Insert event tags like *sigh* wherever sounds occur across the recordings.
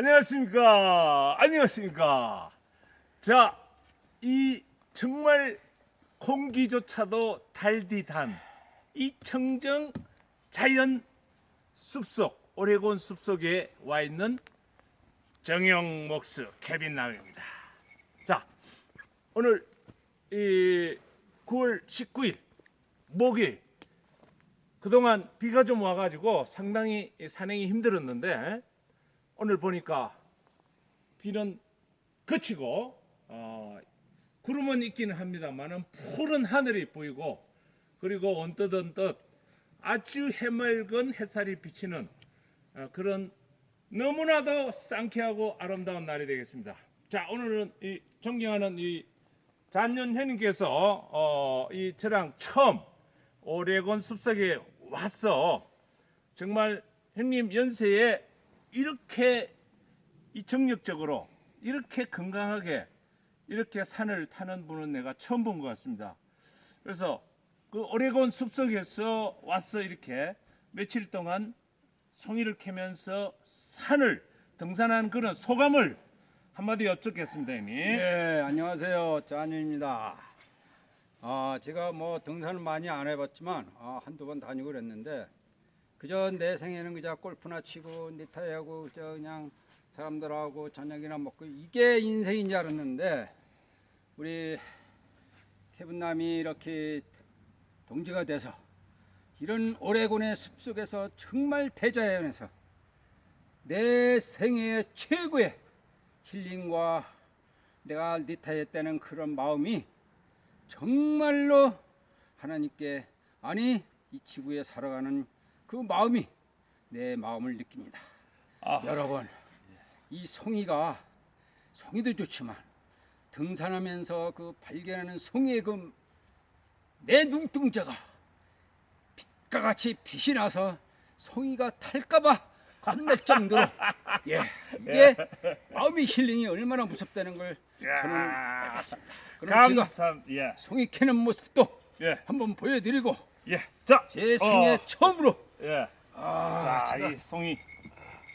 안녕하십니까. 안녕하십니까. 자, 이 정말 공기조차도 달디단 이 청정 자연 숲속 오레곤 숲속에 와 있는 정영 목스 케빈 남입니다. 자, 오늘 이 9월 19일 목요일 그동안 비가 좀 와가지고 상당히 산행이 힘들었는데 오늘 보니까 비는 그치고 어, 구름은 있기는 합니다만은 푸른 하늘이 보이고 그리고 언뜻 언뜻 아주 해맑은 햇살이 비치는 어, 그런 너무나도 상쾌하고 아름다운 날이 되겠습니다. 자 오늘은 이 존경하는 이 잔윤 형님께서 어, 이 저랑 처음 오레곤 숲속에 왔어. 정말 형님 연세에 이렇게 이 정력적으로 이렇게 건강하게 이렇게 산을 타는 분은 내가 처음 본 것 같습니다. 그래서 그 오레곤 숲속에서 와서 이렇게 며칠 동안 송이를 캐면서 산을 등산한 그런 소감을 한마디 여쭙겠습니다, 형님. 네, 안녕하세요. 짠입니다. 아, 제가 뭐 등산을 많이 안 해봤지만 아, 한두 번 다니고 그랬는데 그저 내 생에는 그저 골프나 치고 니타하고 그저 그냥 사람들하고 저녁이나 먹고 이게 인생인 줄 알았는데 우리 케빈남이 이렇게 동지가 돼서 이런 오레곤의 숲속에서 정말 대자연에서 내 생애의 최고의 힐링과 내가 니타했다는 그런 마음이 정말로 하나님께 아니 이 지구에 살아가는 그 마음이 내 마음을 느낍니다. 아, 여러분 이 송이가 송이도 좋지만 등산하면서 그 발견하는 송이의 그내 눈동자가 빛과 같이 빛이 나서 송이가 탈까봐 겁날 정도로 예 이게 마음의 힐링이 얼마나 무섭다는 걸 저는 알겠습니다. 그럼 제가 예, 송이 캐는 모습도 예, 한번 보여드리고 예. 자, 제 생애 어, 처음으로 예. 아, 자, 이 송이.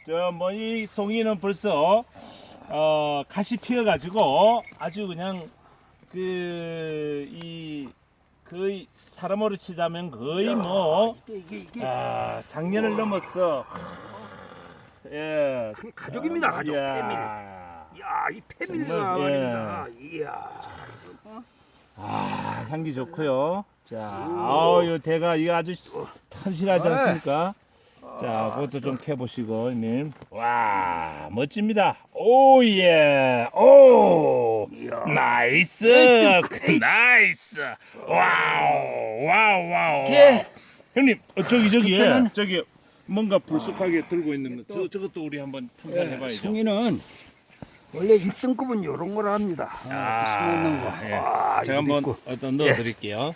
저 뭐 이 송이는 벌써 어 가시 피어 가지고 아주 그냥 그 이 거의 사람으로 치자면 거의 뭐 이게 이게 이게 아, 작년을 넘었어. 예. 가족입니다, 가족, 이야. 패밀리. 야, 이 패밀리가 정말, 예. 말입니다. 이야. 아, 향기 좋고요. 자, 아우, 이 대가 이거 아주 튼실하지 않습니까? 자, 그것도 좀 캐보시고, 님. 와, 멋집니다. 오, 예. 오, 나이스. 나이스. 와우, 와우, 와우. 이게 형님, 어, 저기, 저기, 그때는- 저기, 뭔가 불쑥하게 들고 있는 거. 저, 저것도 우리 한번 풍산해봐야죠. 송이는 원래 1등급은 이런 거라 합니다. 아, 숨어 있는 거. 예. 아, 제가 이거 한번 있고. 어떤 넣어드릴게요.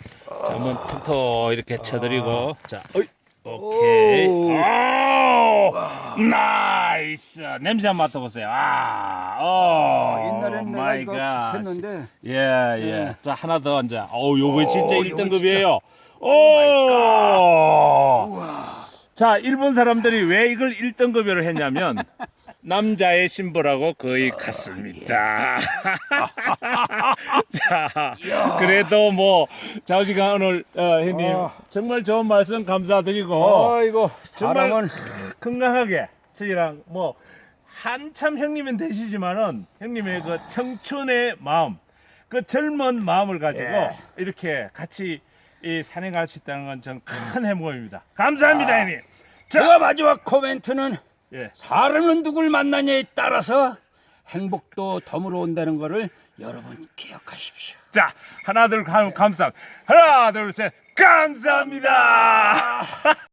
자, 한번 톡톡 이렇게 쳐드리고, 자, 어이, 오케이. 오. 오, 나이스. 냄새 한번 맡아보세요. 아, 오, 옛날에는 내가 마이 이거 갓. 비슷했는데 예, 예. 자, 하나 더 얹어. 어우, 요거 진짜 오, 1등급이에요. 오! 자, 일본 사람들이 왜 이걸 1등급으로 했냐면, *laughs* 남자의 신부라고 거의 같습니다. *laughs* 자, 그래도 뭐, 자우지간 오늘, 어, 형님, 아. 정말 좋은 말씀 감사드리고, 아이고 정말 사람은 건강하게 저희랑 뭐 한참 형님은 되시지만은 형님의 그 청춘의 마음, 그 젊은 마음을 가지고 예. 이렇게 같이 이 산행할 수 있다는 건 전 큰 행복입니다. 감사합니다, 아. 형님. 자, 제가 마지막 코멘트는 예. 사람은 누굴 만나냐에 따라서 행복도 덤으로 온다는 거를 여러분 기억하십시오. 자, 하나 둘 감, 감사. 하나 둘 셋, 감사합니다. *laughs*